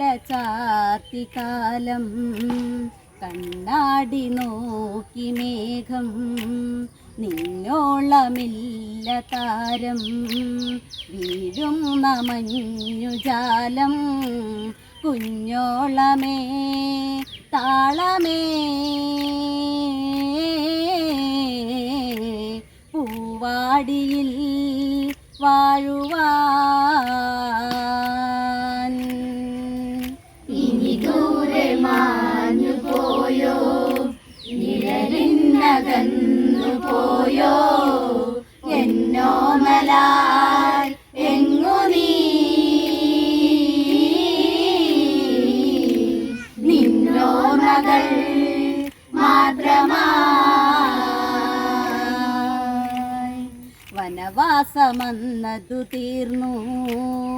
രാത്രികാലം കണ്ണാടി നോക്കി മേഘം നിന്നോളമില്ല താരം. വീഴും മഞ്ഞുജാലം കുഞ്ഞോളമേ താളമേ. പൂവാടിയിൽ വാഴുവാൻ നിഴലിന്നകന്നു പോയോ? എന്നോമലായി എങ്ങു നീ? നിന്നോമകൾ മാത്രമായി വനവാസമന്നതു തീർന്നു.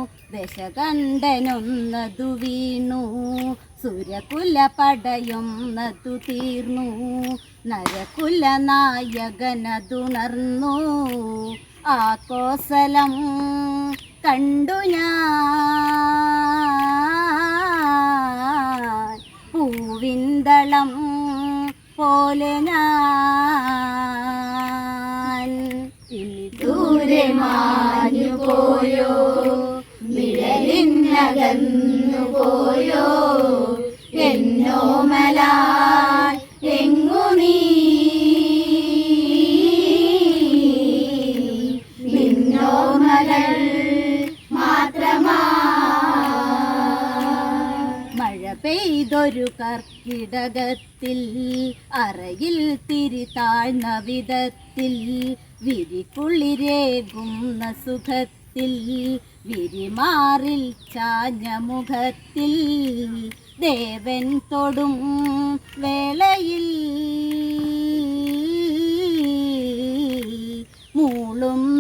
ദശകണ്ഠനൊന്നതു വീണു. സുരകുല പടയൊന്നതു തീർന്നു. നരകുല നായകനതുണർന്നു ആ കോസലം കണ്ടു ഞാൻ. പൂവിന്തളം പോലെ ഞാൻ പെയ്തൊരു കർക്കിടകത്തിൽ അറയിൽ തിരി താഴ്ന്ന വിധത്തിൽ വിരിക്കുള്ളിരേകുന്ന സുഖത്തിൽ വിരിമാറിൽ ചാഞ്ഞ മുഖത്തിൽ ദേവൻ തൊടും വേളയിൽ മൂളും